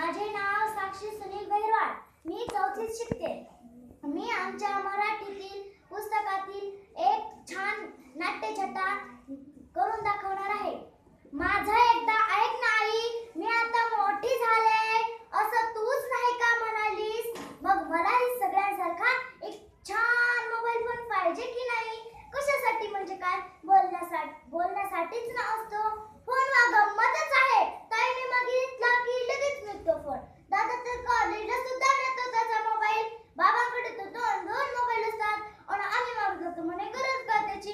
माझे नाव साक्षी सुनील बैरवाड. मी चौथीत शिकते. मी आमच्या मराठीतील पुस्तकातील एक छान नाट्यछटा करून दाखवणार आहे. माझं एकदा ऐक नाही मी आता मोठी झाले असं तूच नाही का म्हणालीस मग मलाही सगळ्यांसारखा एक छान मोबाईल फोन पाहिजे की नाही कशासाठी म्हणजे काय बोलण्यासाठी बोलण्यासाठीच ना असतो फोन हा गंमतच आहे ताईने मागितला की लगेच मिळतो फोन दादा तर कॉलेजला सुद्धा नेतो त्याचा मोबाईल बाबांकडे तर दोन दोन मोबाईल असतात आणि आम्ही मागतो तर म्हणे गरज का त्याची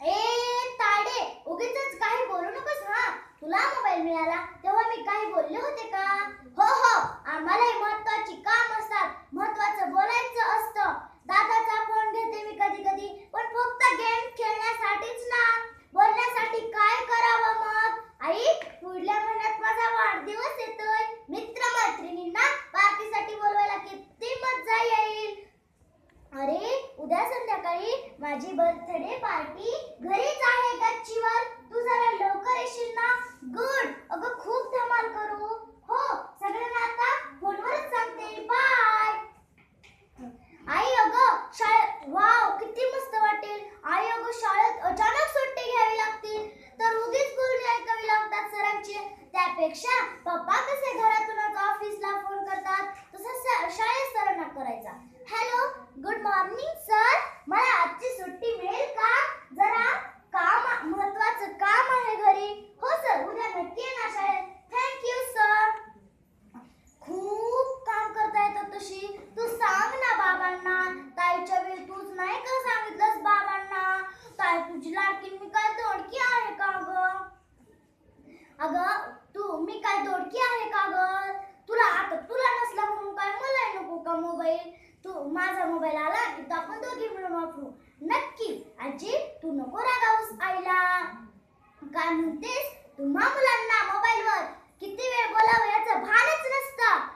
ए ताडे उगीच काही बोलू नकोस हा तुला मोबाईल मिळाला तेव्हा मी काही बोलले होते का? हो हो आम्हालाही महत्वाची काम असतात. महत्वाचं बोलायचं असतं. दादाचा फोन घेते मी कधी कधी पण फक्त गेम खेळण्यासाठीच ना. बोलण्यासाठी काय करावं मग? आई पुढल्या महिन्यात माझा वाढदिवस येतोय. मित्र मैत्रिणींना पार्टीसाठी बोलवायला किती मजा येईल. अरे उद्या संध्याकाळी माझी बर्थडे पार्टी घरी आहे गच्चीवर तू जरा लवकर येशील ना गुड अगं खूप धमाल करू हो सगळ्यांना आता फोनवरच सांगते बाय आई अगं शाळेत वाव किती मस्त वाटेल आई अगं शाळेत अचानक सुट्टी घ्यावी लागतील तर उगीच बोलणी ऐकावी लागतात सरांची त्यापेक्षा पप्पा कसे घरातूनच ऑफिसला फोन करतात तसं श- स्टार्ट करायचा. हॅलो गुड मॉर्निंग सर मला आजची सुट्टी मिळेल का? जरा काम महत्वाचं काम आहे घरी. हो सर उद्या नक्की येणार शाळेत. थँक्यू सर खूप काम करता येतं तशी. तू सांग ना बाबांना. ताईच्या वेळी तूच नाही का सांगितलंस बाबांना? ताई तुझी लाडकी मी काय तोडकी आहे का ग? अगं तू मी काय दोडकी आहे का ग तुला आता तुला नसला म्हणून काय मला नको का मोबाईल तू माझा मोबाईल आला की तो आपण दोघी मिळून वापरू. नक्की. आजी तू नको रागावूस आईला. काय म्हणतेस? तुम्हा मुलांना मोबाईलवर किती वेळ बोलावं याचं भानच नसतं.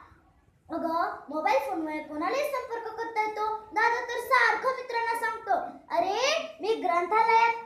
अगं मोबाईल फोनमुळे कोणालाही संपर्क करता येतो. दादा तर सारखं मित्रांना सांगतो अरे मी ग्रंथालयात